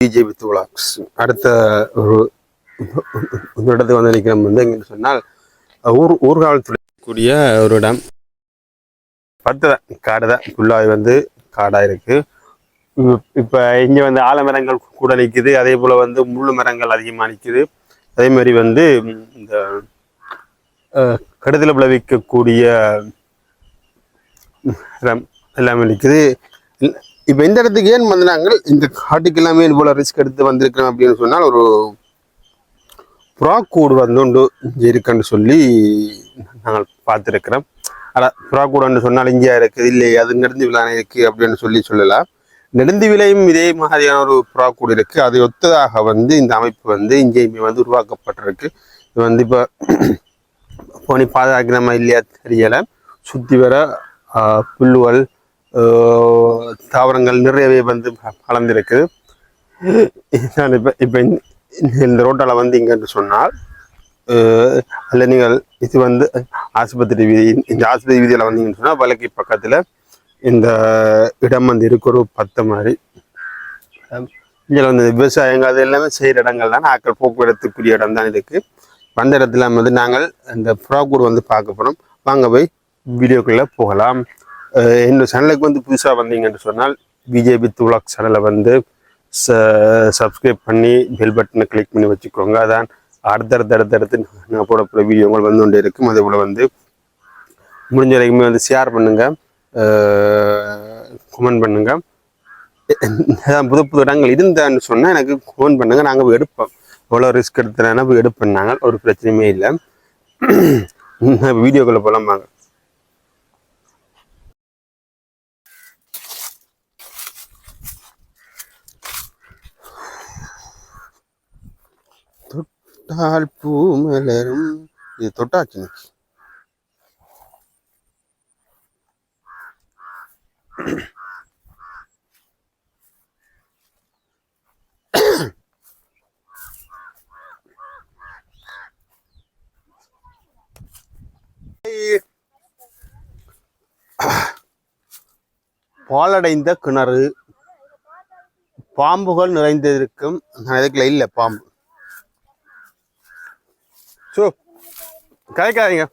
BJP துலாக்ஸ் அடுத்த ஒரு இடத்துக்கு வந்து நிற்கிறோம். வந்து எங்கன்னு சொன்னால் ஊர் ஊர்காவல்துறை கூடிய ஒரு இடம். பத்து தான் காடு தான் ஃபுல்லாக வந்து காடாக இருக்கு. இப்போ இங்கே வந்து ஆலமரங்கள் கூட நிற்கிது அதே போல் வந்து முள்ளு மரங்கள் அதிகமாக நிற்கிது அதே மாதிரி வந்து இந்த கடுதலை கடுதல விளைவிக்கக்கூடிய மரம் எல்லாமே நிற்கிது இப்போ இந்த இடத்துக்கு ஏன் வந்து நாங்கள் இந்த காட்டுக்கு எல்லாமே இது ரிஸ்க் எடுத்து வந்திருக்கிறோம் அப்படின்னு சொன்னால் ஒரு புறாக்கூடு வந்து உண்டு இங்கே இருக்குன்னு சொல்லி நாங்கள் பார்த்துருக்கிறோம். ஆனால் புறாக்கூடன்னு சொன்னால் இங்கே இருக்குது இல்லை அது நெடுந்து விழா இருக்குது அப்படின்னு சொல்லி சொல்லலாம். நெடுந்து விலையும் இதே மாதிரியான ஒரு புறாக்கூடு இருக்குது அதை ஒத்ததாக வந்து இந்த அமைப்பு வந்து இங்கேயுமே வந்து உருவாக்கப்பட்டிருக்கு. இது வந்து இப்போ போனி பாதுகாக்கிறமா இல்லையா தெரியலை. சுற்றி வர புல்லுவல் தாவரங்கள் நிறையவே வந்து கலந்துருக்குது நான் இப்போ இப்போ இந்த ரோட்டால் வந்து இங்கேன்னு சொன்னால் அல்ல அதில் நீங்கள் இது வந்து ஆஸ்பத்திரி வீதி இந்த ஆஸ்பத்திரி வீதியில் வந்தீங்கன்னு சொன்னால் வழக்கு பக்கத்தில் இந்த இடம் வந்து இருக்கு ஒரு பத்து மாதிரி இதில் வந்து விவசாயங்கள் அது எல்லாமே செய்கிற இடங்கள் தான். ஆக்கள் போக்குவரத்துக்குரிய இடம் தான் இருக்குது வந்த இடத்துல வந்து நாங்கள் இந்த ப்ராக்கூர் வந்து பார்க்க போகிறோம் வாங்க போய் வீடியோக்குள்ளே போகலாம். என்னோட இந்த சேனலுக்கு வந்து புதுசாக வந்தீங்கன்னு சொன்னால் பிஜேபி துலாக் சேனலை வந்து ச சப்ஸ்கிரைப் பண்ணி பெல் பட்டனை கிளிக் பண்ணி வச்சுக்கோங்க. அதான் அடுத்தடுத்து அடுத்தடுத்து நான் போடக்கூடிய வீடியோங்கள் வந்து கொண்டே இருக்கும். அதே போல் வந்து முடிஞ்ச வரைக்குமே வந்து ஷேர் பண்ணுங்கள் கமெண்ட் பண்ணுங்கள் புது புது இடங்கள் இருந்தான்னு சொன்னால் எனக்கு ஃபோன் பண்ணுங்க. நாங்கள் போய் எடுப்போம். எவ்வளோ ரிஸ்க் எடுத்துனா போய் எடுப்பேன் நாங்கள் ஒரு பிரச்சனையுமே இல்லை. வீடியோக்குள்ளே போகலாம் வாங்க தொட்டால் பூ மலரும். இது தொட்டாச்சு பாலடைந்த கிணறு. பாம்புகள் நிறைந்திருக்கும். இதுக்குள்ள இல்லை பாம்பு. சோ கதைக்காதீங்க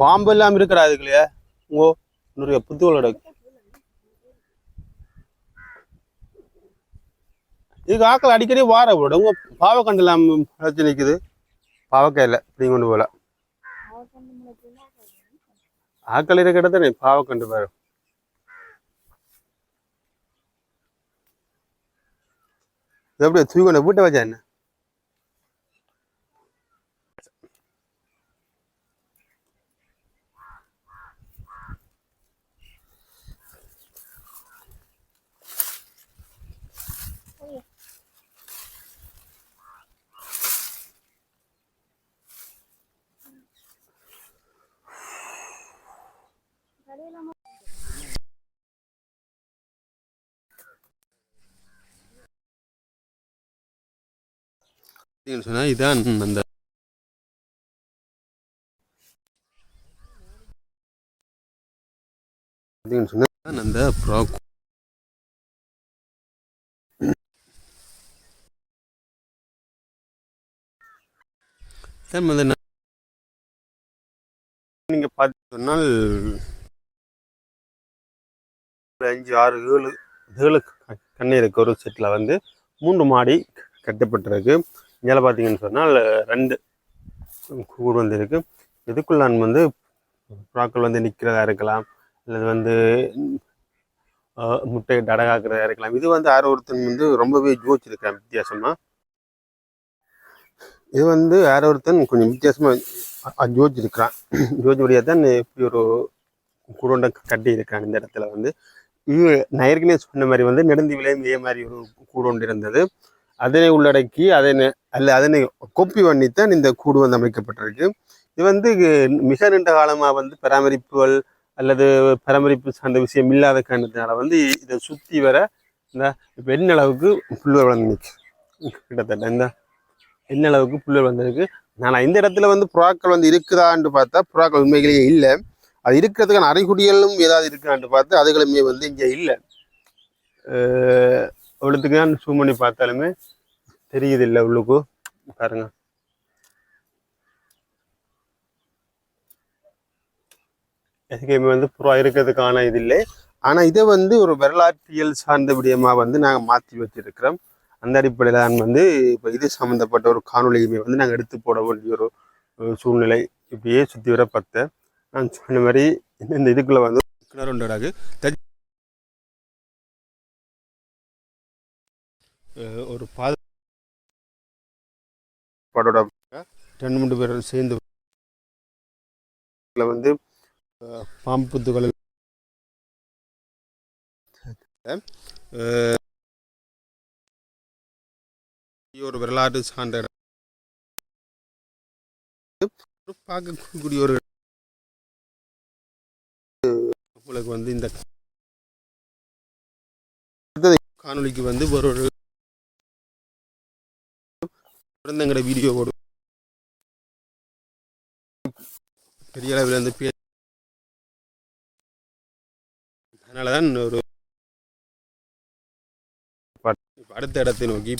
பாம்பு எல்லாம் இருக்கிறா அதுக்குள்ளே ஓ நிறைய புத்துகளோட. இதுக்கு ஆக்கள் அடிக்கடி வார விட உங்க பாவக்கண்டு எல்லாம் வளர்ச்சி நிற்குது பாவக்காய் இல்லை கொண்டு போல ஆக்கள் இருக்கிற இடத்துல பாவக்கண்டு பாரு. இது எப்படி தூக்கி கொண்டு வீட்டை வச்சா என்ன சொன்னா இதான் அந்த பார்த்தீங்கன்னு சொன்னால் அந்த ப்ராக். வந்து நான் நீங்க பார்த்து சொன்னால் அஞ்சு ஆறு ஏழு ஏழு கண்ணீருக்கு ஒரு செட்டில் வந்து மூன்று மாடி கட்டப்பட்டிருக்கு. இதில் பார்த்தீங்கன்னு சொன்னால் ரெண்டு கூடு வந்து இருக்கு. இதுக்குள்ளான் வந்து புறாக்கள் வந்து நிற்கிறதா இருக்கலாம் அல்லது வந்து முட்டை முட்டையிட்டு இருக்கலாம். இது வந்து யாரோ ஒருத்தன் வந்து ரொம்பவே ஜோச்சிருக்கிறேன் வித்தியாசமாக இது வந்து யாரோ ஒருத்தன் கொஞ்சம் வித்தியாசமாக ஜோதிச்சிருக்கிறான் யோசிச்சிருக்கிறான் யோசிச்சபடியாக தான் இப்படி ஒரு குருண்டை கட்டி இருக்கான் இந்த இடத்துல வந்து. இது நான் ஏற்கனவே சொன்ன மாதிரி வந்து நெடுந்து விலையும் இதே மாதிரி ஒரு கூடோண்டு இருந்தது. அதனை உள்ளடக்கி அதனை அல்ல அதனை கொப்பி பண்ணித்தான் இந்த கூடு வந்து அமைக்கப்பட்டிருக்கு. இது வந்து மிக நீண்ட காலமாக வந்து பராமரிப்புகள் அல்லது பராமரிப்பு சார்ந்த விஷயம் இல்லாத காரணத்தினால வந்து இதை சுற்றி வர இந்த இப்போ என்ன அளவுக்கு புல்வர் வளர்ந்துச்சு கிட்டத்தட்ட இந்த என்ன அளவுக்கு புல்வர் வளர்ந்துருக்கு. நான் இந்த இடத்துல வந்து புறாக்கள் வந்து இருக்குதான்னு பார்த்தா புறாக்கள் உண்மையிலேயே இல்லை. அது இருக்கிறதுக்கான அறிகுறிகளும் ஏதாவது இருக்கான்னு பார்த்து அதுகளுமே வந்து இங்கே இல்லை. அவ்வளோத்துக்கு தான் ஜூம் பண்ணி பார்த்தாலுமே தெரியுது இல்லை உள்ளுக்கு. பாருங்க. எதுக்கையுமே வந்து புறா இருக்கிறதுக்கான இது இல்லை. ஆனால் இதை வந்து ஒரு வரலாற்றியல் சார்ந்த விடயமாக வந்து நாங்கள் மாற்றி வச்சிருக்கிறோம். அந்த அடிப்படையில் தான் வந்து இப்போ இது சம்மந்தப்பட்ட ஒரு காணொலியுமே வந்து நாங்கள் எடுத்து போட வேண்டிய ஒரு சூழ்நிலை இப்படியே சுற்றி வர பார்த்தேன் நான் சொன்ன மாதிரி இந்த- இந்த இதுக்குள்ளே வந்து கிணறு ஒரு பாதோட ரெண்டு மூணு பேர் சேர்ந்து வந்து அஹ், பாம்பு புத்துக்கள் அஹ், ஒரு வரலாறு. ஒரு பார்க்கக்கூடிய ஒரு உங்களுக்கு வந்து இந்த காணொளிக்கு வந்து ஒரு ஒரு குழந்தைங்களோட வீடியோ போடும் பெரிய அளவில் வந்து பே அதனால தான் ஒரு அடுத்த இடத்தை நோக்கி